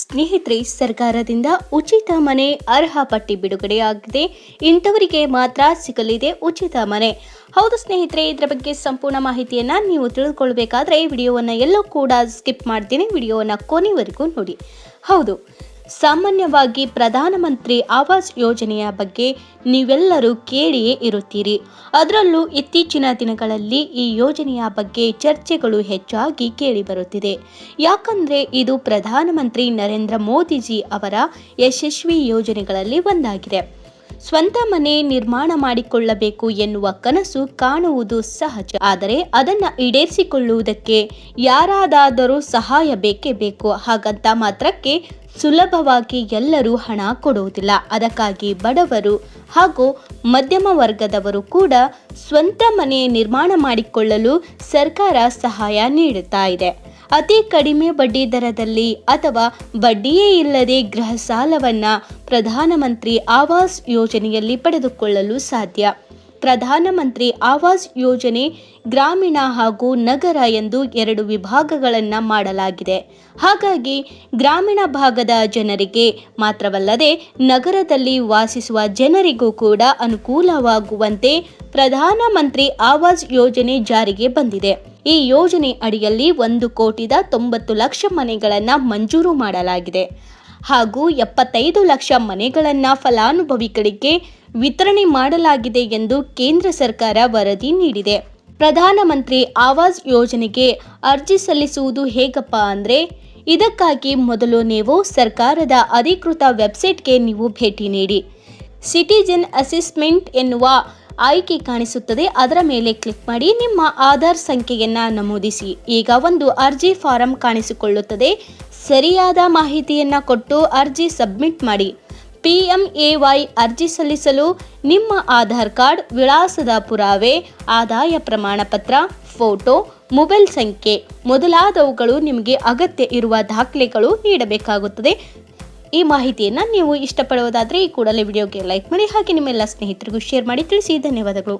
ಸ್ನೇಹಿತರೆ, ಸರ್ಕಾರದಿಂದ ಉಚಿತ ಮನೆ, ಅರ್ಹ ಪಟ್ಟಿ ಬಿಡುಗಡೆಯಾಗಿದೆ. ಇಂಥವರಿಗೆ ಮಾತ್ರ ಸಿಗಲಿದೆ ಉಚಿತ ಮನೆ. ಹೌದು ಸ್ನೇಹಿತರೆ, ಇದರ ಬಗ್ಗೆ ಸಂಪೂರ್ಣ ಮಾಹಿತಿಯನ್ನು ನೀವು ತಿಳಿದುಕೊಳ್ಬೇಕಾದ್ರೆ ವಿಡಿಯೋವನ್ನು ಎಲ್ಲೂ ಕೂಡ ಸ್ಕಿಪ್ ಮಾಡ್ತೀನಿ ವಿಡಿಯೋವನ್ನು ಕೊನೆವರೆಗೂ ನೋಡಿ. ಹೌದು ಸಾಮಾನ್ಯವಾಗಿ ಪ್ರಧಾನಮಂತ್ರಿ ಆವಾಸ್ ಯೋಜನೆಯ ಬಗ್ಗೆ ನೀವೆಲ್ಲರೂ ಕೇಳಿಯೇ ಇರುತ್ತೀರಿ. ಅದರಲ್ಲೂ ಇತ್ತೀಚಿನ ದಿನಗಳಲ್ಲಿ ಈ ಯೋಜನೆಯ ಬಗ್ಗೆ ಚರ್ಚೆಗಳು ಹೆಚ್ಚಾಗಿ ಕೇಳಿಬರುತ್ತಿದೆ. ಯಾಕಂದರೆ ಇದು ಪ್ರಧಾನಮಂತ್ರಿ ನರೇಂದ್ರ ಮೋದಿಜಿ ಅವರ ಯಶಸ್ವಿ ಯೋಜನೆಗಳಲ್ಲಿ ಒಂದಾಗಿದೆ. ಸ್ವಂತ ಮನೆ ನಿರ್ಮಾಣ ಮಾಡಿಕೊಳ್ಳಬೇಕು ಎನ್ನುವ ಕನಸು ಕಾಣುವುದು ಸಹಜ. ಆದರೆ ಅದನ್ನು ಈಡೇರಿಸಿಕೊಳ್ಳುವುದಕ್ಕೆ ಯಾರಾದರೂ ಸಹಾಯ ಬೇಕೇ ಬೇಕು. ಹಾಗಂತ ಮಾತ್ರಕ್ಕೆ ಸುಲಭವಾಗಿ ಎಲ್ಲರೂ ಹಣ ಕೊಡುವುದಿಲ್ಲ. ಅದಕ್ಕಾಗಿ ಬಡವರು ಹಾಗೂ ಮಧ್ಯಮ ವರ್ಗದವರು ಕೂಡ ಸ್ವಂತ ಮನೆ ನಿರ್ಮಾಣ ಮಾಡಿಕೊಳ್ಳಲು ಸರ್ಕಾರ ಸಹಾಯ ನೀಡುತ್ತಾ ಇದೆ. ಅತಿ ಕಡಿಮೆ ಬಡ್ಡಿ ದರದಲ್ಲಿ ಅಥವಾ ಬಡ್ಡಿಯೇ ಇಲ್ಲದೆ ಗೃಹ ಸಾಲವನ್ನು ಪ್ರಧಾನಮಂತ್ರಿ ಆವಾಸ್ ಯೋಜನೆಯಲ್ಲಿ ಪಡೆದುಕೊಳ್ಳಲು ಸಾಧ್ಯ. ಪ್ರಧಾನಮಂತ್ರಿ ಆವಾಸ್ ಯೋಜನೆ ಗ್ರಾಮೀಣ ಹಾಗೂ ನಗರ ಎಂದು ಎರಡು ವಿಭಾಗಗಳನ್ನು ಮಾಡಲಾಗಿದೆ. ಹಾಗಾಗಿ ಗ್ರಾಮೀಣ ಭಾಗದ ಜನರಿಗೆ ಮಾತ್ರವಲ್ಲದೆ ನಗರದಲ್ಲಿ ವಾಸಿಸುವ ಜನರಿಗೂ ಕೂಡ ಅನುಕೂಲವಾಗುವಂತೆ ಪ್ರಧಾನಮಂತ್ರಿ ಆವಾಸ್ ಯೋಜನೆ ಜಾರಿಗೆ ಬಂದಿದೆ. ಈ ಯೋಜನೆ ಅಡಿಯಲ್ಲಿ ಒಂದು ಕೋಟಿದ ತೊಂಬತ್ತು ಲಕ್ಷ ಮನೆಗಳನ್ನು ಮಂಜೂರು ಮಾಡಲಾಗಿದೆ. ಹಾಗೂ ಎಪ್ಪತ್ತೈದು ಲಕ್ಷ ಮನೆಗಳನ್ನು ಫಲಾನುಭವಿಗಳಿಗೆ ವಿತರಣೆ ಮಾಡಲಾಗಿದೆ ಎಂದು ಕೇಂದ್ರ ಸರ್ಕಾರ ವರದಿ ನೀಡಿದೆ. ಪ್ರಧಾನಮಂತ್ರಿ ಆವಾಸ್ ಯೋಜನೆಗೆ ಅರ್ಜಿ ಸಲ್ಲಿಸುವುದು ಹೇಗಪ್ಪ ಅಂದರೆ, ಇದಕ್ಕಾಗಿ ಮೊದಲು ನೀವು ಸರ್ಕಾರದ ಅಧಿಕೃತ ವೆಬ್ಸೈಟ್ಗೆ ನೀವು ಭೇಟಿ ನೀಡಿ. ಸಿಟಿಜನ್ ಅಸೆಸ್ಮೆಂಟ್ ಎನ್ನುವ ಆಯ್ಕೆ ಕಾಣಿಸುತ್ತದೆ. ಅದರ ಮೇಲೆ ಕ್ಲಿಕ್ ಮಾಡಿ ನಿಮ್ಮ ಆಧಾರ್ ಸಂಖ್ಯೆಯನ್ನು ನಮೂದಿಸಿ. ಈಗ ಒಂದು ಅರ್ಜಿ ಫಾರಂ ಕಾಣಿಸಿಕೊಳ್ಳುತ್ತದೆ. ಸರಿಯಾದ ಮಾಹಿತಿಯನ್ನು ಕೊಟ್ಟು ಅರ್ಜಿ ಸಬ್ಮಿಟ್ ಮಾಡಿ. ಪಿ ಎಂ ಎ ವೈ ಅರ್ಜಿ ಸಲ್ಲಿಸಲು ನಿಮ್ಮ ಆಧಾರ್ ಕಾರ್ಡ್ ವಿಳಾಸದ ಪುರಾವೆ, ಆದಾಯ ಪ್ರಮಾಣ ಪತ್ರ ಫೋಟೋ, ಮೊಬೈಲ್ ಸಂಖ್ಯೆ ಮೊದಲಾದವುಗಳು ನಿಮಗೆ ಅಗತ್ಯ ಇರುವ ದಾಖಲೆಗಳು ನೀಡಬೇಕಾಗುತ್ತದೆ. ಈ ಮಾಹಿತಿಯನ್ನು ನೀವು ಇಷ್ಟಪಡುವುದಾದರೆ ಈ ಕೂಡಲೇ ವಿಡಿಯೋಗೆ ಲೈಕ್ ಮಾಡಿ ಹಾಗೆ ನಿಮ್ಮೆಲ್ಲ ಸ್ನೇಹಿತರಿಗೂ ಶೇರ್ ಮಾಡಿ ತಿಳಿಸಿ. ಧನ್ಯವಾದಗಳು.